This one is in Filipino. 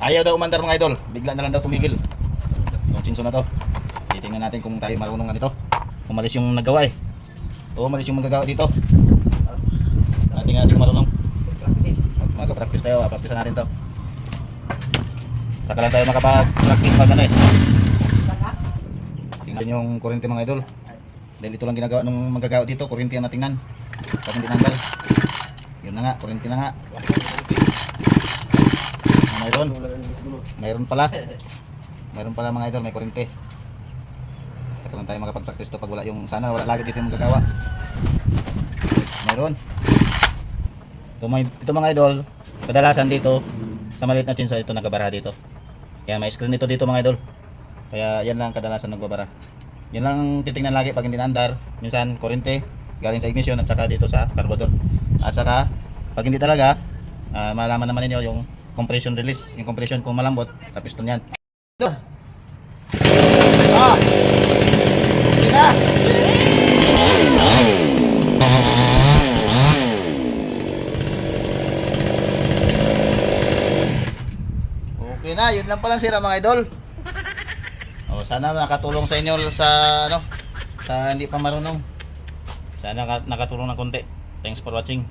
Ayaw daw umandar mga idol. Bigla na lang daw tumigil. Yung chinso na to. Titingnan natin kung tayo marunong nga nito. Umalis yung naggawa eh. Oo, umalis yung magagawa dito. Ating ating marunong. Mag magpa-practice tayo. Practice natin to. Saka lang tayo makapag-practice pag ano eh. Tingnan yung kurente mga idol. Dahil ito lang ginagawa nung magagawa dito. Kurente ang natingnan. Pag hindi nanggal. Yun na nga, kurente na nga. Mayroon. Mayroon pala. Mayroon pala mga idol, may kurente. Saka lang tayo makapag-practice to pag wala yung sana wala lagi dito yung magagawa. Mayroon. Ito, mga, ito mga idol, kadalasan dito sa maliit na chinsa ito nagabara dito. Kaya may screen ito dito mga idol. Kaya yan lang kadalasan nagbabara. Yan lang titingnan lagi pag hindi naandar. Minsan kurente galing sa ignition at saka dito sa carburetor. At saka pag hindi talaga, ah, malaman naman ninyo yung compression release, yung compression kung malambot sa piston yan. Ito. Ah. Okay na. Okay na, yun lang palang sira mga idol. Oh, sana nakatulong sa inyo sa ano, sa hindi pa marunong. Sana naka- nakatulong ng konti. Thanks for watching.